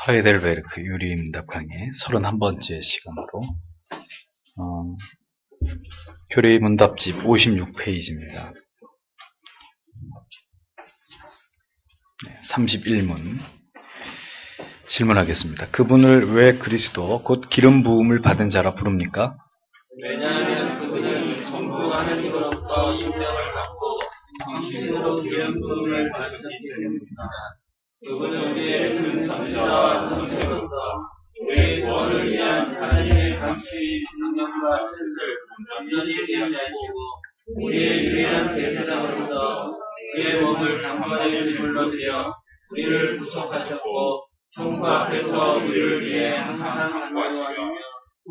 하이델베르크 유리임답 강의 31번째 시간으로 어, 교리 문답집 56페이지입니다. 31문 질문하겠습니다. 그분을 왜 그리스도 곧 기름 부음을 받은 자라 부릅니까? 왜냐하면 그분은 전부 하나님으로부터 인명을 받고 정신으로 기름 부음을 받으셨기 때문입니다. 그분은 우리의 큰 선지자와 선생으로서 우리의 구원을 위한 하나님의 감시, 능력과 뜻을 완전히 기억하시고 우리의 유일한 대제사장으로서 그의 몸을 단번에 제물로 드려 우리를 구속하셨고 성부 앞에서 우리를 위해 항상 간구하시며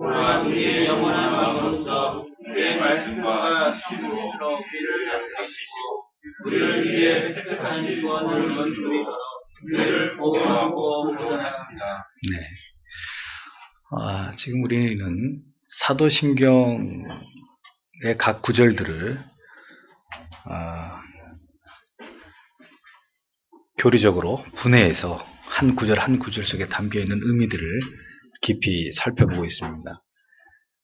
또한 우리의 영원한 마음으로서 그의 말씀과 신으로 우리를 약속하시고 우리를 위해 획득하신 구원을 연주하도록 네. 아, 지금 우리는 사도신경의 각 구절들을 아, 교리적으로 분해해서 한 구절 한 구절 속에 담겨 있는 의미들을 깊이 살펴보고 있습니다.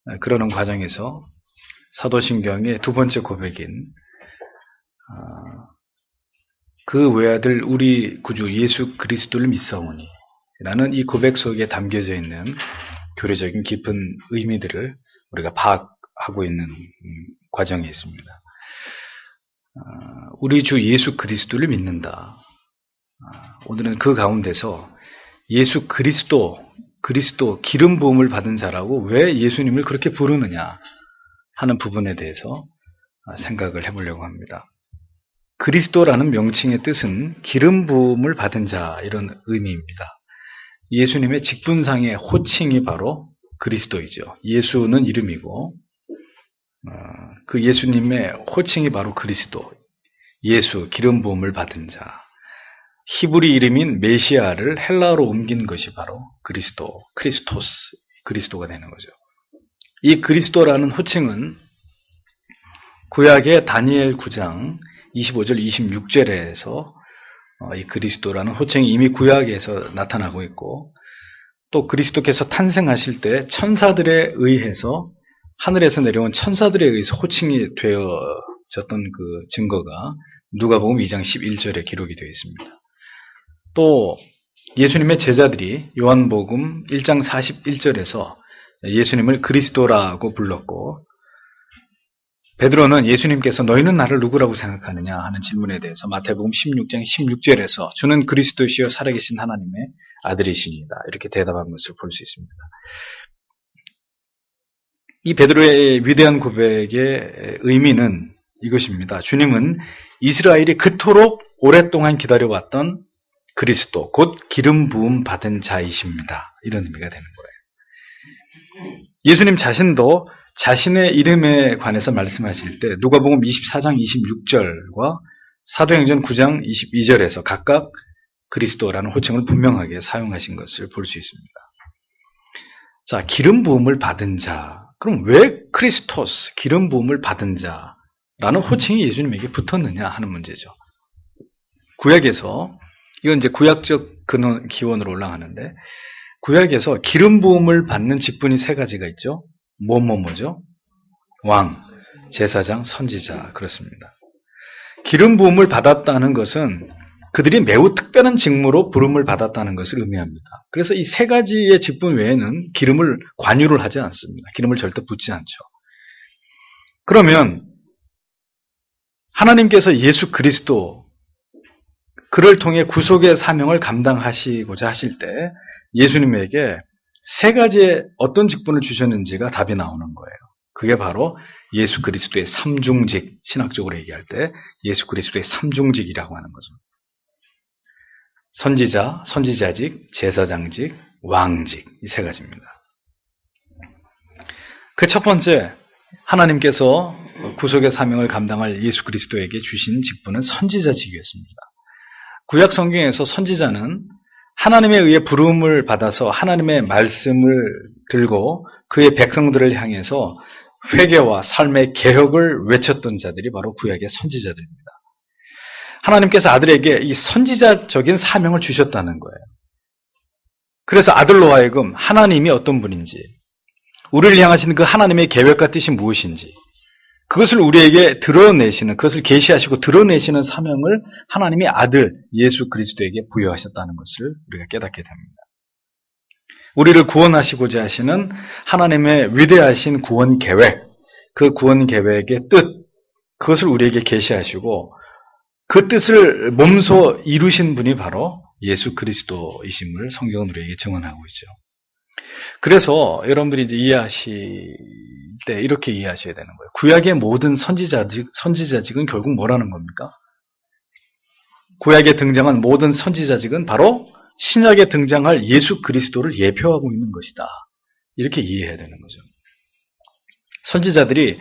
아, 그러는 과정에서 사도신경의 두 번째 고백인 아, 그 외아들 우리 구주 예수 그리스도를 믿사오니 라는 이 고백 속에 담겨져 있는 교리적인 깊은 의미들을 우리가 파악하고 있는 음, 과정에 있습니다. 아, 우리 주 예수 그리스도를 믿는다. 아, 오늘은 그 가운데서 예수 그리스도, 그리스도 기름 부음을 받은 자라고 왜 예수님을 그렇게 부르느냐 하는 부분에 대해서 아, 생각을 해보려고 합니다. 그리스도라는 명칭의 뜻은 기름 부음을 받은 자 이런 의미입니다. 예수님의 직분상의 호칭이 바로 그리스도이죠. 예수는 이름이고 어, 그 예수님의 호칭이 바로 그리스도. 예수 기름 부음을 받은 자. 히브리 이름인 메시아를 헬라어로 옮긴 것이 바로 그리스도, 크리스토스, 그리스도가 되는 거죠. 이 그리스도라는 호칭은 구약의 다니엘 9장 25절 26절에서 어, 이 그리스도라는 호칭이 이미 구약에서 나타나고 있고 또 그리스도께서 탄생하실 때 천사들에 의해서 하늘에서 내려온 천사들에 의해서 호칭이 되어졌던 그 증거가 누가복음 2장 11절에 기록이 되어 있습니다. 또 예수님의 제자들이 요한복음 1장 41절에서 예수님을 그리스도라고 불렀고 베드로는 예수님께서 너희는 나를 누구라고 생각하느냐 하는 질문에 대해서 마태복음 16장 16절에서 주는 그리스도시요 살아계신 하나님의 아들이십니다. 이렇게 대답한 것을 볼 수 있습니다. 이 베드로의 위대한 고백의 의미는 이것입니다. 주님은 이스라엘이 그토록 오랫동안 기다려왔던 그리스도, 곧 기름 부음 받은 자이십니다. 이런 의미가 되는 거예요. 예수님 자신도 자신의 이름에 관해서 말씀하실 때 누가복음 24장 26절과 사도행전 9장 22절에서 각각 그리스도라는 호칭을 분명하게 사용하신 것을 볼 수 있습니다. 자, 기름 부음을 받은 자. 그럼 왜 크리스토스, 기름 부음을 받은 자라는 호칭이 예수님에게 붙었느냐 하는 문제죠. 구약에서 이건 이제 구약적 근원 기원으로 올라가는데 구약에서 기름 부음을 받는 직분이 세 가지가 있죠. 뭐뭐뭐죠? 왕, 제사장, 선지자 그렇습니다. 기름 부음을 받았다는 것은 그들이 매우 특별한 직무로 부름을 받았다는 것을 의미합니다. 그래서 이 세 가지의 직분 외에는 기름을 관유를 하지 않습니다. 기름을 절대 붓지 않죠. 그러면 하나님께서 예수 그리스도 그를 통해 구속의 사명을 감당하시고자 하실 때 예수님에게 세 가지의 어떤 직분을 주셨는지가 답이 나오는 거예요. 그게 바로 예수 그리스도의 삼중직, 신학적으로 얘기할 때 예수 그리스도의 삼중직이라고 하는 거죠. 선지자, 선지자직, 제사장직, 왕직, 이 세 가지입니다. 그 첫 번째, 하나님께서 구속의 사명을 감당할 예수 그리스도에게 주신 직분은 선지자직이었습니다. 구약 성경에서 선지자는 하나님에 의해 부름을 받아서 하나님의 말씀을 들고 그의 백성들을 향해서 회개와 삶의 개혁을 외쳤던 자들이 바로 구약의 선지자들입니다. 하나님께서 아들에게 이 선지자적인 사명을 주셨다는 거예요. 그래서 아들로 하여금 하나님이 어떤 분인지, 우리를 향하시는 그 하나님의 계획과 뜻이 무엇인지, 그것을 우리에게 드러내시는, 그것을 계시하시고 드러내시는 사명을 하나님의 아들 예수 그리스도에게 부여하셨다는 것을 우리가 깨닫게 됩니다. 우리를 구원하시고자 하시는 하나님의 위대하신 구원 계획, 그 구원 계획의 뜻, 그것을 우리에게 계시하시고 그 뜻을 몸소 이루신 분이 바로 예수 그리스도이심을 성경은 우리에게 증언하고 있죠. 그래서 여러분들이 이제 이해하실 때 이렇게 이해하셔야 되는 거예요. 구약의 모든 선지자직, 선지자직은 결국 뭐라는 겁니까? 구약에 등장한 모든 선지자직은 바로 신약에 등장할 예수 그리스도를 예표하고 있는 것이다. 이렇게 이해해야 되는 거죠. 선지자들이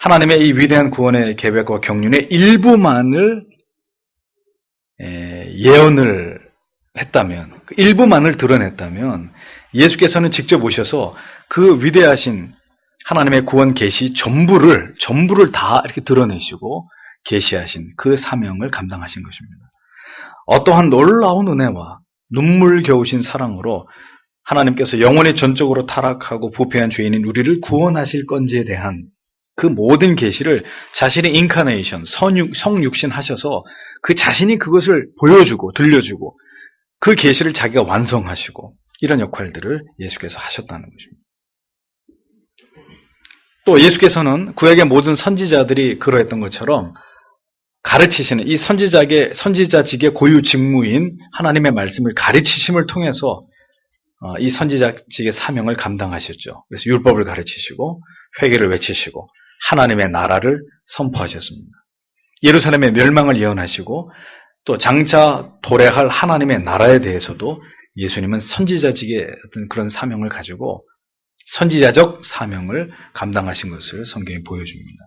하나님의 이 위대한 구원의 계획과 경륜의 일부만을 예언을 했다면, 그 일부만을 드러냈다면 예수께서는 직접 오셔서 그 위대하신 하나님의 구원 계시 전부를 전부를 다 이렇게 드러내시고 계시하신 그 사명을 감당하신 것입니다. 어떠한 놀라운 은혜와 눈물 겨우신 사랑으로 하나님께서 영원히 전적으로 타락하고 부패한 죄인인 우리를 구원하실 건지에 대한 그 모든 계시를 자신의 인카네이션, 성육, 성육신 하셔서 그 자신이 그것을 보여주고 들려주고 그 계시를 자기가 완성하시고 이런 역할들을 예수께서 하셨다는 것입니다. 또 예수께서는 구약의 모든 선지자들이 그러했던 것처럼 가르치시는 이 선지자의 선지자직의 고유 직무인 하나님의 말씀을 가르치심을 통해서 어, 이 선지자직의 사명을 감당하셨죠. 그래서 율법을 가르치시고 회개를 외치시고 하나님의 나라를 선포하셨습니다. 예루살렘의 멸망을 예언하시고 또 장차 도래할 하나님의 나라에 대해서도 예수님은 선지자직의 어떤 그런 사명을 가지고 선지자적 사명을 감당하신 것을 성경이 보여줍니다.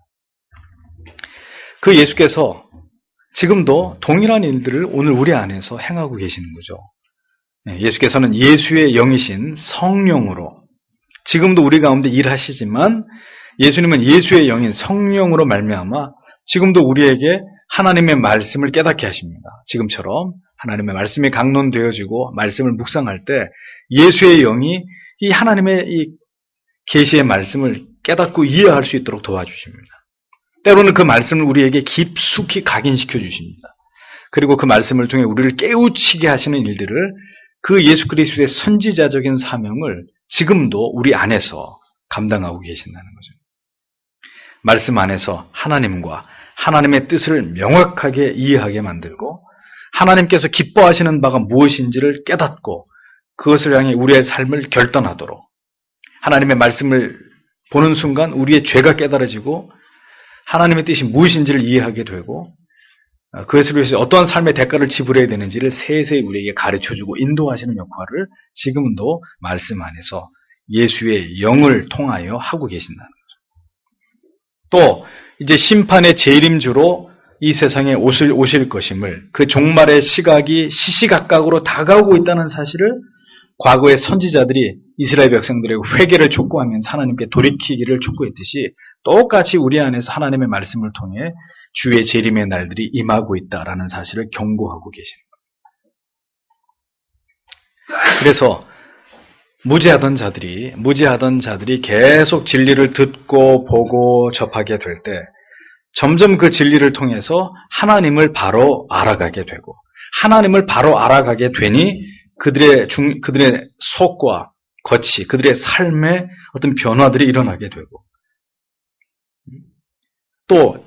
그 예수께서 지금도 동일한 일들을 오늘 우리 안에서 행하고 계시는 거죠. 네, 예수께서는 예수의 영이신 성령으로 지금도 우리 가운데 일하시지만 예수님은 예수의 영인 성령으로 말미암아 지금도 우리에게 하나님의 말씀을 깨닫게 하십니다. 지금처럼 하나님의 말씀이 강론되어지고 말씀을 묵상할 때 예수의 영이 이 하나님의 이 계시의 말씀을 깨닫고 이해할 수 있도록 도와주십니다. 때로는 그 말씀을 우리에게 깊숙이 각인시켜 주십니다. 그리고 그 말씀을 통해 우리를 깨우치게 하시는 일들을 그 예수 그리스도의 선지자적인 사명을 지금도 우리 안에서 감당하고 계신다는 거죠. 말씀 안에서 하나님과 하나님의 뜻을 명확하게 이해하게 만들고 하나님께서 기뻐하시는 바가 무엇인지를 깨닫고 그것을 향해 우리의 삶을 결단하도록 하나님의 말씀을 보는 순간 우리의 죄가 깨달아지고 하나님의 뜻이 무엇인지를 이해하게 되고 어, 그것을 위해서 어떠한 삶의 대가를 지불해야 되는지를 세세히 우리에게 가르쳐주고 인도하시는 역할을 지금도 말씀 안에서 예수의 영을 통하여 하고 계신다는 거죠. 또 이제 심판의 재림주로 이 세상에 오실, 오실 것임을 그 종말의 시각이 시시각각으로 다가오고 있다는 사실을 과거의 선지자들이 이스라엘 백성들의 회개를 촉구하면서 하나님께 돌이키기를 촉구했듯이 똑같이 우리 안에서 하나님의 말씀을 통해 주의 재림의 날들이 임하고 있다라는 사실을 경고하고 계십니다. 그래서 무지하던 자들이 무지하던 자들이 계속 진리를 듣고 보고 접하게 될 때 점점 그 진리를 통해서 하나님을 바로 알아가게 되고 하나님을 바로 알아가게 되니 그들의 중, 그들의 속과 겉이 그들의 삶에 어떤 변화들이 일어나게 되고 또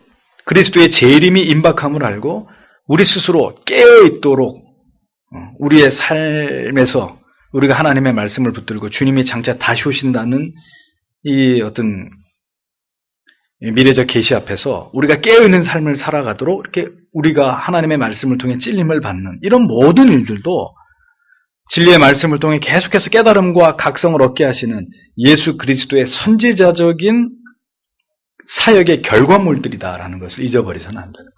그리스도의 재림이 임박함을 알고 우리 스스로 깨어 있도록 어, 우리의 삶에서 우리가 하나님의 말씀을 붙들고 주님이 장차 다시 오신다는 이 어떤 미래적 계시 앞에서 우리가 깨어있는 삶을 살아가도록 이렇게 우리가 하나님의 말씀을 통해 찔림을 받는 이런 모든 일들도 진리의 말씀을 통해 계속해서 깨달음과 각성을 얻게 하시는 예수 그리스도의 선지자적인 사역의 결과물들이다라는 것을 잊어버리서는 안 되는 겁니다.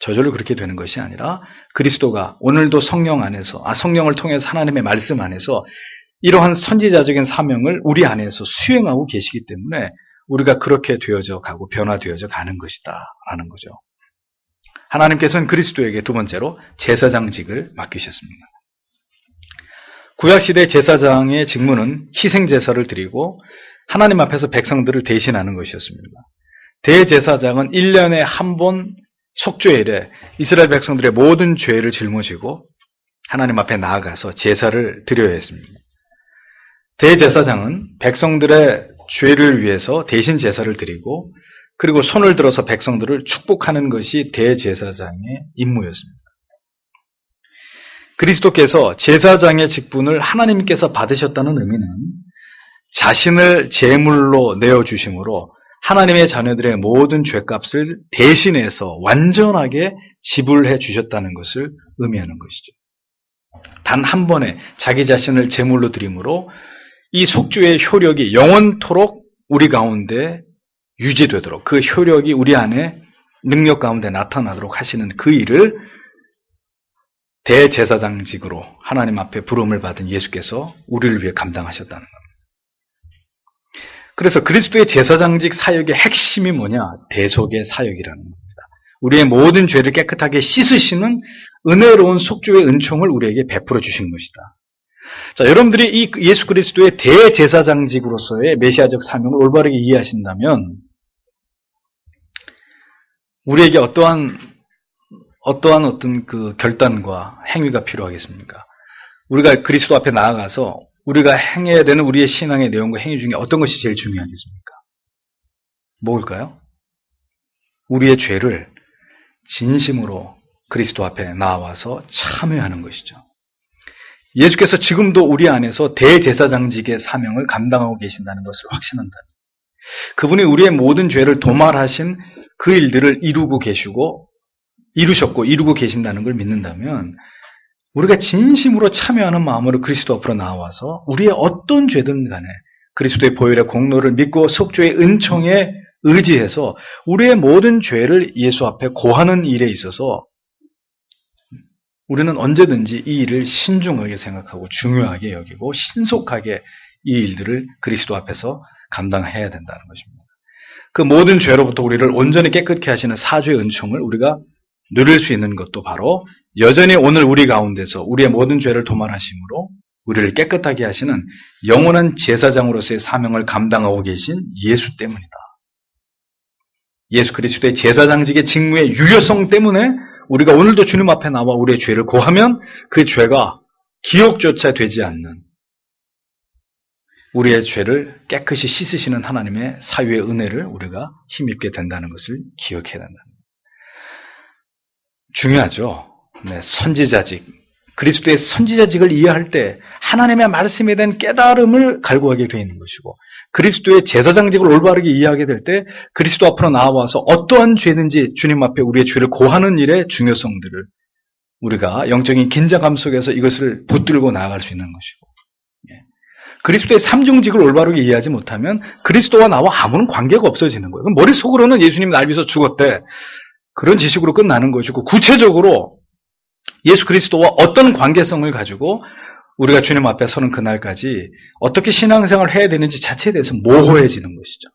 저절로 그렇게 되는 것이 아니라 그리스도가 오늘도 성령 안에서, 아, 성령을 통해서 하나님의 말씀 안에서 이러한 선지자적인 사명을 우리 안에서 수행하고 계시기 때문에 우리가 그렇게 되어져 가고 변화되어져 가는 것이다. 라는 거죠. 하나님께서는 그리스도에게 두 번째로 제사장직을 맡기셨습니다. 구약시대 제사장의 직무는 희생제사를 드리고 하나님 앞에서 백성들을 대신하는 것이었습니다. 대제사장은 1년에 한 번 속죄일에 이스라엘 백성들의 모든 죄를 짊어지고 하나님 앞에 나아가서 제사를 드려야 했습니다. 대제사장은 백성들의 죄를 위해서 대신 제사를 드리고 그리고 손을 들어서 백성들을 축복하는 것이 대제사장의 임무였습니다. 그리스도께서 제사장의 직분을 하나님께서 받으셨다는 의미는 자신을 제물로 내어주심으로 하나님의 자녀들의 모든 죄값을 대신해서 완전하게 지불해 주셨다는 것을 의미하는 것이죠. 단 한 번에 자기 자신을 제물로 드림으로 이 속주의 효력이 영원토록 우리 가운데 유지되도록 그 효력이 우리 안에 능력 가운데 나타나도록 하시는 그 일을 대제사장직으로 하나님 앞에 부름을 받은 예수께서 우리를 위해 감당하셨다는 겁니다. 그래서 그리스도의 제사장직 사역의 핵심이 뭐냐? 대속의 사역이라는 겁니다. 우리의 모든 죄를 깨끗하게 씻으시는 은혜로운 속주의 은총을 우리에게 베풀어 주신 것이다. 자, 여러분들이 이 예수 그리스도의 대제사장직으로서의 메시아적 사명을 올바르게 이해하신다면 우리에게 어떠한 어떠한 어떤 그 결단과 행위가 필요하겠습니까? 우리가 그리스도 앞에 나아가서 우리가 행해야 되는 우리의 신앙의 내용과 행위 중에 어떤 것이 제일 중요하겠습니까? 뭘까요? 우리의 죄를 진심으로 그리스도 앞에 나와서 참여하는 것이죠. 예수께서 지금도 우리 안에서 대제사장직의 사명을 감당하고 계신다는 것을 확신한다. 그분이 우리의 모든 죄를 도말하신 그 일들을 이루고 계시고 이루셨고 이루고 계신다는 걸 믿는다면 우리가 진심으로 참여하는 마음으로 그리스도 앞으로 나와서 우리의 어떤 죄든 간에 그리스도의 보혈의 공로를 믿고 속죄의 은총에 의지해서 우리의 모든 죄를 예수 앞에 고하는 일에 있어서 우리는 언제든지 이 일을 신중하게 생각하고 중요하게 여기고 신속하게 이 일들을 그리스도 앞에서 감당해야 된다는 것입니다. 그 모든 죄로부터 우리를 온전히 깨끗게 하시는 사주의 은총을 우리가 누릴 수 있는 것도 바로 여전히 오늘 우리 가운데서 우리의 모든 죄를 도말하심으로 우리를 깨끗하게 하시는 영원한 제사장으로서의 사명을 감당하고 계신 예수 때문이다. 예수 그리스도의 제사장직의 직무의 유효성 때문에 우리가 오늘도 주님 앞에 나와 우리의 죄를 고하면 그 죄가 기억조차 되지 않는 우리의 죄를 깨끗이 씻으시는 하나님의 사유의 은혜를 우리가 힘입게 된다는 것을 기억해야 된다. 중요하죠. 네, 선지자직. 그리스도의 선지자직을 이해할 때 하나님의 말씀에 대한 깨달음을 갈구하게 되어 있는 것이고 그리스도의 제사장직을 올바르게 이해하게 될 때 그리스도 앞으로 나와서 어떠한 죄든지 주님 앞에 우리의 죄를 고하는 일의 중요성들을 우리가 영적인 긴장감 속에서 이것을 붙들고 나아갈 수 있는 것이고 예. 그리스도의 삼중직을 올바르게 이해하지 못하면 그리스도와 나와 아무런 관계가 없어지는 거예요. 머릿속으로는 예수님 날 위해서 죽었대. 그런 지식으로 끝나는 것이고 구체적으로 예수 그리스도와 어떤 관계성을 가지고 우리가 주님 앞에 서는 그날까지 어떻게 신앙생활을 해야 되는지 자체에 대해서 모호해지는 것이죠.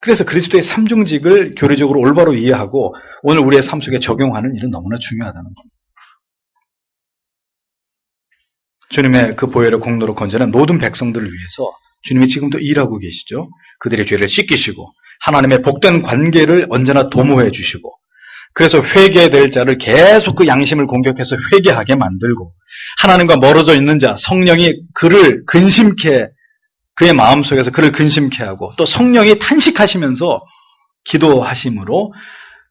그래서 그리스도의 삼중직을 교리적으로 올바로 이해하고 오늘 우리의 삶 속에 적용하는 일은 너무나 중요하다는 겁니다. 주님의 그 보혈의 공로로 건져낸 모든 백성들을 위해서 주님이 지금도 일하고 계시죠. 그들의 죄를 씻기시고 하나님의 복된 관계를 언제나 도모해 주시고 그래서 회개될 자를 계속 그 양심을 공격해서 회개하게 만들고 하나님과 멀어져 있는 자 성령이 그를 근심케 그의 마음 속에서 그를 근심케 하고 또 성령이 탄식하시면서 기도하심으로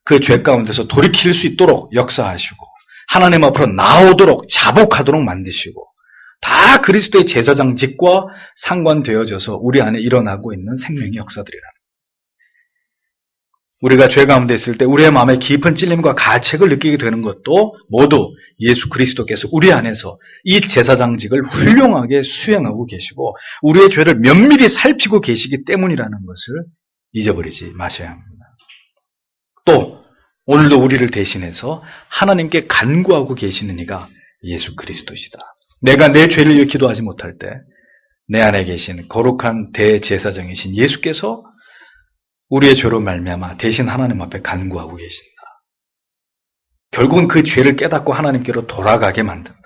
그 죄 가운데서 돌이킬 수 있도록 역사하시고 하나님 앞으로 나오도록 자복하도록 만드시고 다 그리스도의 제사장직과 상관되어져서 우리 안에 일어나고 있는 생명의 역사들이라. 우리가 죄 가운데 있을 때 우리의 마음에 깊은 찔림과 가책을 느끼게 되는 것도 모두 예수 그리스도께서 우리 안에서 이 제사장직을 훌륭하게 수행하고 계시고 우리의 죄를 면밀히 살피고 계시기 때문이라는 것을 잊어버리지 마셔야 합니다. 또 오늘도 우리를 대신해서 하나님께 간구하고 계시는 이가 예수 그리스도시다. 내가 내 죄를 기도하지 못할 때 내 안에 계신 거룩한 대제사장이신 예수께서 우리의 죄로 말미암아 대신 하나님 앞에 간구하고 계신다. 결국은 그 죄를 깨닫고 하나님께로 돌아가게 만든다.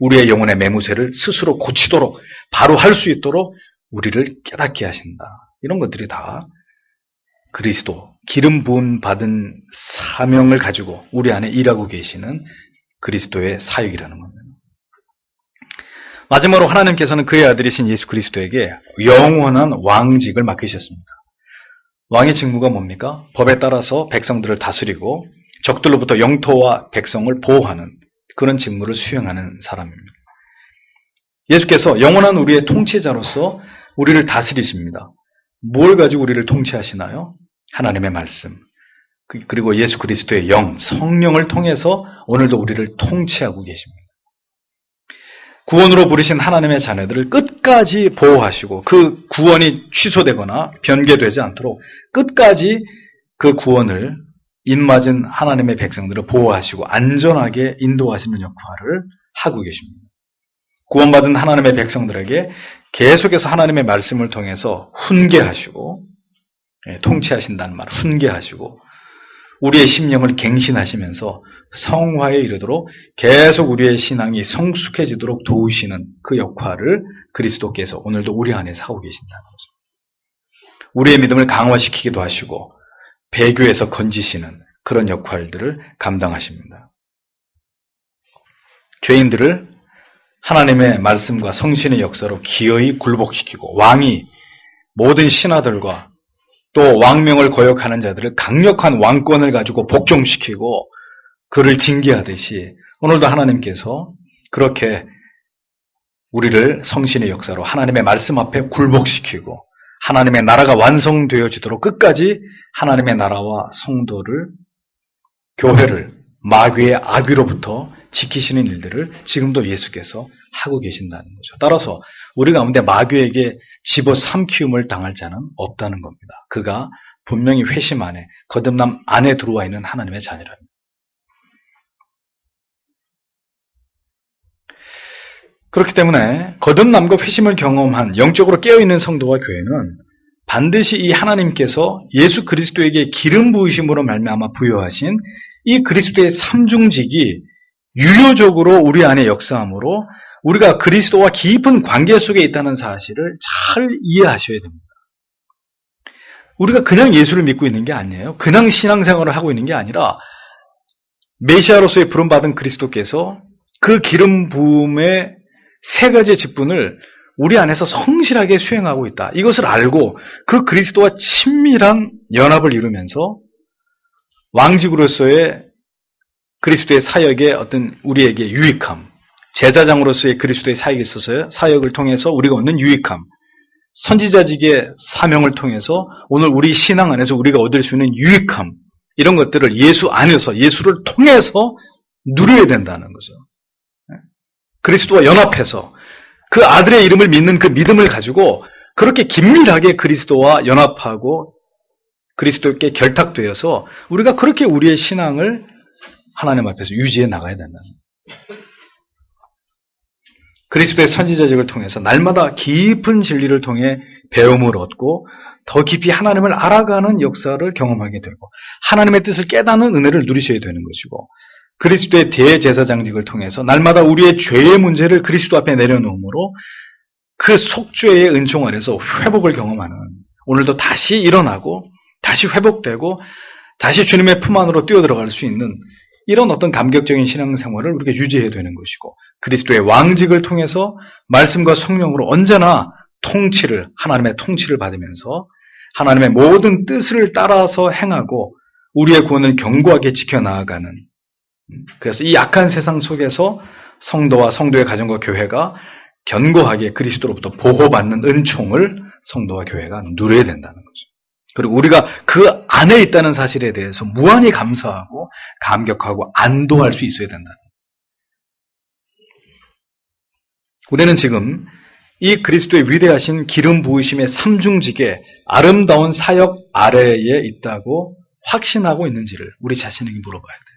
우리의 영혼의 매무새를 스스로 고치도록 바로 할 수 있도록 우리를 깨닫게 하신다. 이런 것들이 다 그리스도 기름 부음 받은 사명을 가지고 우리 안에 일하고 계시는 그리스도의 사역이라는 겁니다. 마지막으로 하나님께서는 그의 아들이신 예수 그리스도에게 영원한 왕직을 맡기셨습니다. 왕의 직무가 뭡니까? 법에 따라서 백성들을 다스리고 적들로부터 영토와 백성을 보호하는 그런 직무를 수행하는 사람입니다. 예수께서 영원한 우리의 통치자로서 우리를 다스리십니다. 뭘 가지고 우리를 통치하시나요? 하나님의 말씀. 그- 그리고 예수 그리스도의 영, 성령을 통해서 오늘도 우리를 통치하고 계십니다. 구원으로 부르신 하나님의 자녀들을 끝까지 보호하시고 그 구원이 취소되거나 변개되지 않도록 끝까지 그 구원을 입맞은 하나님의 백성들을 보호하시고 안전하게 인도하시는 역할을 하고 계십니다. 구원받은 하나님의 백성들에게 계속해서 하나님의 말씀을 통해서 훈계하시고 예, 통치하신다는 말, 훈계하시고 우리의 심령을 갱신하시면서 성화에 이르도록 계속 우리의 신앙이 성숙해지도록 도우시는 그 역할을 그리스도께서 오늘도 우리 안에서 하고 계신다는 거죠. 우리의 믿음을 강화시키기도 하시고 배교에서 건지시는 그런 역할들을 감당하십니다. 죄인들을 하나님의 말씀과 성신의 역사로 기어이 굴복시키고 왕이 모든 신하들과 또 왕명을 거역하는 자들을 강력한 왕권을 가지고 복종시키고 그를 징계하듯이 오늘도 하나님께서 그렇게 우리를 성신의 역사로 하나님의 말씀 앞에 굴복시키고 하나님의 나라가 완성되어지도록 끝까지 하나님의 나라와 성도를 교회를 마귀의 악위로부터 지키시는 일들을 지금도 예수께서 하고 계신다는 거죠. 따라서 우리 가운데 마귀에게 집어 삼키움을 당할 자는 없다는 겁니다. 그가 분명히 회심 안에 거듭남 안에 들어와 있는 하나님의 자녀랍니다. 그렇기 때문에 거듭남과 회심을 경험한 영적으로 깨어있는 성도와 교회는 반드시 이 하나님께서 예수 그리스도에게 기름 부으심으로 말미암아 부여하신 이 그리스도의 삼중직이 유효적으로 우리 안에 역사함으로 우리가 그리스도와 깊은 관계 속에 있다는 사실을 잘 이해하셔야 됩니다. 우리가 그냥 예수를 믿고 있는 게 아니에요. 그냥 신앙생활을 하고 있는 게 아니라 메시아로서의 부름받은 그리스도께서 그 기름 부음의 세 가지의 직분을 우리 안에서 성실하게 수행하고 있다. 이것을 알고 그 그리스도와 친밀한 연합을 이루면서 왕직으로서의 그리스도의 사역의 어떤 우리에게 유익함, 제사장으로서의 그리스도의 사역에 있어서 사역을 통해서 우리가 얻는 유익함, 선지자직의 사명을 통해서 오늘 우리 신앙 안에서 우리가 얻을 수 있는 유익함, 이런 것들을 예수 안에서, 예수를 통해서 누려야 된다는 거죠. 그리스도와 연합해서 그 아들의 이름을 믿는 그 믿음을 가지고 그렇게 긴밀하게 그리스도와 연합하고 그리스도께 결탁되어서 우리가 그렇게 우리의 신앙을 하나님 앞에서 유지해 나가야 된다는 거예요. 그리스도의 선지자직을 통해서 날마다 깊은 진리를 통해 배움을 얻고 더 깊이 하나님을 알아가는 역사를 경험하게 되고 하나님의 뜻을 깨닫는 은혜를 누리셔야 되는 것이고 그리스도의 대제사장직을 통해서 날마다 우리의 죄의 문제를 그리스도 앞에 내려놓음으로 그 속죄의 은총 아래서 회복을 경험하는 오늘도 다시 일어나고 다시 회복되고 다시 주님의 품 안으로 뛰어들어갈 수 있는 이런 어떤 감격적인 신앙생활을 우리가 유지해야 되는 것이고 그리스도의 왕직을 통해서 말씀과 성령으로 언제나 통치를 하나님의 통치를 받으면서 하나님의 모든 뜻을 따라서 행하고 우리의 구원을 견고하게 지켜나가는 그래서 이 약한 세상 속에서 성도와 성도의 가정과 교회가 견고하게 그리스도로부터 보호받는 은총을 성도와 교회가 누려야 된다는 거죠. 그리고 우리가 그 안에 있다는 사실에 대해서 무한히 감사하고 감격하고 안도할 수 있어야 된다. 우리는 지금 이 그리스도의 위대하신 기름 부으심의 삼중직의 아름다운 사역 아래에 있다고 확신하고 있는지를 우리 자신에게 물어봐야 돼.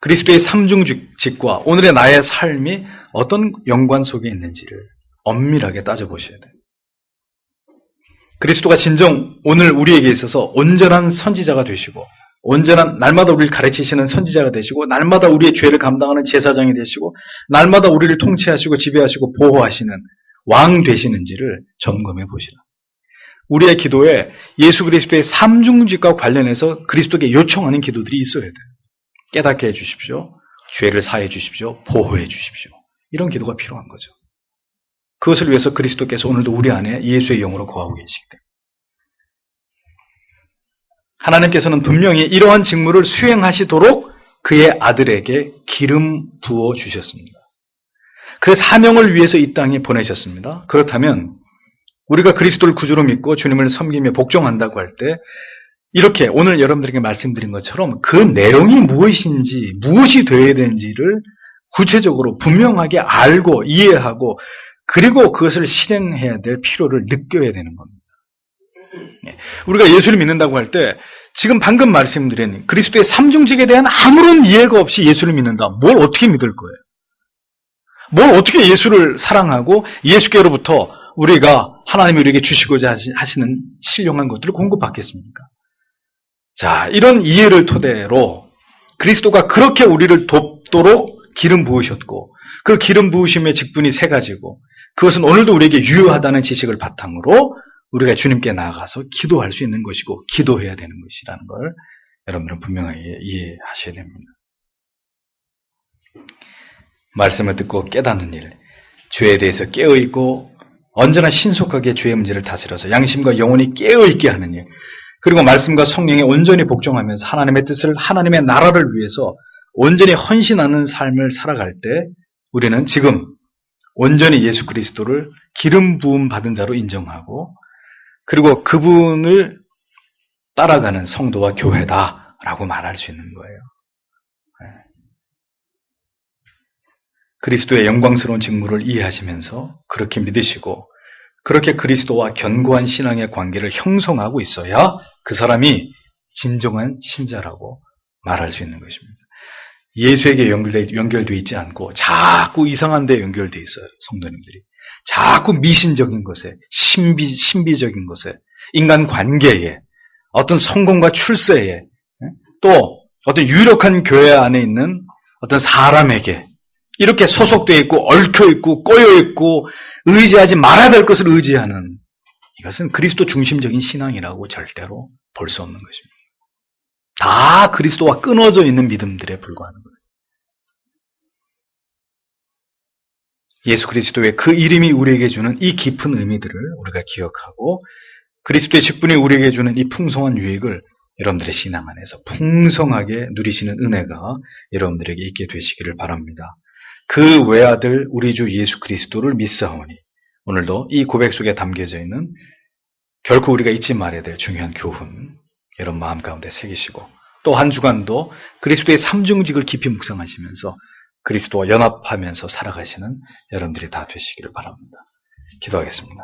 그리스도의 삼중직과 오늘의 나의 삶이 어떤 연관 속에 있는지를 엄밀하게 따져보셔야 돼요. 그리스도가 진정 오늘 우리에게 있어서 온전한 선지자가 되시고 언제나 날마다 우리를 가르치시는 선지자가 되시고 날마다 우리의 죄를 감당하는 제사장이 되시고 날마다 우리를 통치하시고 지배하시고 보호하시는 왕 되시는지를 점검해 보시라. 우리의 기도에 예수 그리스도의 삼중직과 관련해서 그리스도께 요청하는 기도들이 있어야 돼요. 깨닫게 해 주십시오. 죄를 사해 주십시오. 보호해 주십시오. 이런 기도가 필요한 거죠. 그것을 위해서 그리스도께서 오늘도 우리 안에 예수의 영으로 거하고 계시기 때문에. 하나님께서는 분명히 이러한 직무를 수행하시도록 그의 아들에게 기름 부어 주셨습니다. 그 사명을 위해서 이 땅에 보내셨습니다. 그렇다면 우리가 그리스도를 구주로 믿고 주님을 섬기며 복종한다고 할 때 이렇게 오늘 여러분들에게 말씀드린 것처럼 그 내용이 무엇인지 무엇이 되어야 되는지를 구체적으로 분명하게 알고 이해하고 그리고 그것을 실행해야 될 필요를 느껴야 되는 겁니다. 예. 우리가 예수를 믿는다고 할 때 지금 방금 말씀드린 그리스도의 삼중직에 대한 아무런 이해가 없이 예수를 믿는다. 뭘 어떻게 믿을 거예요? 뭘 어떻게 예수를 사랑하고 예수께로부터 우리가 하나님이 우리에게 주시고자 하시- 하시는 신령한 것들을 공급받겠습니까? 자, 이런 이해를 토대로 그리스도가 그렇게 우리를 돕도록 기름 부으셨고 그 기름 부으심의 직분이 세 가지고 그것은 오늘도 우리에게 유효하다는 지식을 바탕으로 우리가 주님께 나아가서 기도할 수 있는 것이고 기도해야 되는 것이라는 걸 여러분들은 분명하게 이해하셔야 됩니다. 말씀을 듣고 깨닫는 일, 죄에 대해서 깨어있고 언제나 신속하게 죄의 문제를 다스려서 양심과 영혼이 깨어있게 하는 일, 그리고 말씀과 성령에 온전히 복종하면서 하나님의 뜻을 하나님의 나라를 위해서 온전히 헌신하는 삶을 살아갈 때 우리는 지금 온전히 예수 그리스도를 기름 부음 받은 자로 인정하고 그리고 그분을 따라가는 성도와 교회다라고 말할 수 있는 거예요. 네. 그리스도의 영광스러운 직무를 이해하시면서 그렇게 믿으시고 그렇게 그리스도와 견고한 신앙의 관계를 형성하고 있어야 그 사람이 진정한 신자라고 말할 수 있는 것입니다. 예수에게 연결되어 있지 않고 자꾸 이상한 데 연결되어 있어요. 성도님들이. 자꾸 미신적인 것에, 신비, 신비적인 것에, 인간 관계에, 어떤 성공과 출세에, 또 어떤 유력한 교회 안에 있는 어떤 사람에게 이렇게 소속되어 있고 얽혀 있고 꼬여 있고 의지하지 말아야 될 것을 의지하는 이것은 그리스도 중심적인 신앙이라고 절대로 볼 수 없는 것입니다. 다 그리스도와 끊어져 있는 믿음들에 불과하는 거예요. 예수 그리스도의 그 이름이 우리에게 주는 이 깊은 의미들을 우리가 기억하고 그리스도의 직분이 우리에게 주는 이 풍성한 유익을 여러분들의 신앙 안에서 풍성하게 누리시는 은혜가 여러분들에게 있게 되시기를 바랍니다. 그 외아들 우리 주 예수 그리스도를 믿사오니 오늘도 이 고백 속에 담겨져 있는 결코 우리가 잊지 말아야 될 중요한 교훈 여러분 마음 가운데 새기시고 또 한 주간도 그리스도의 삼중직을 깊이 묵상하시면서 그리스도와 연합하면서 살아가시는 여러분들이 다 되시기를 바랍니다. 기도하겠습니다.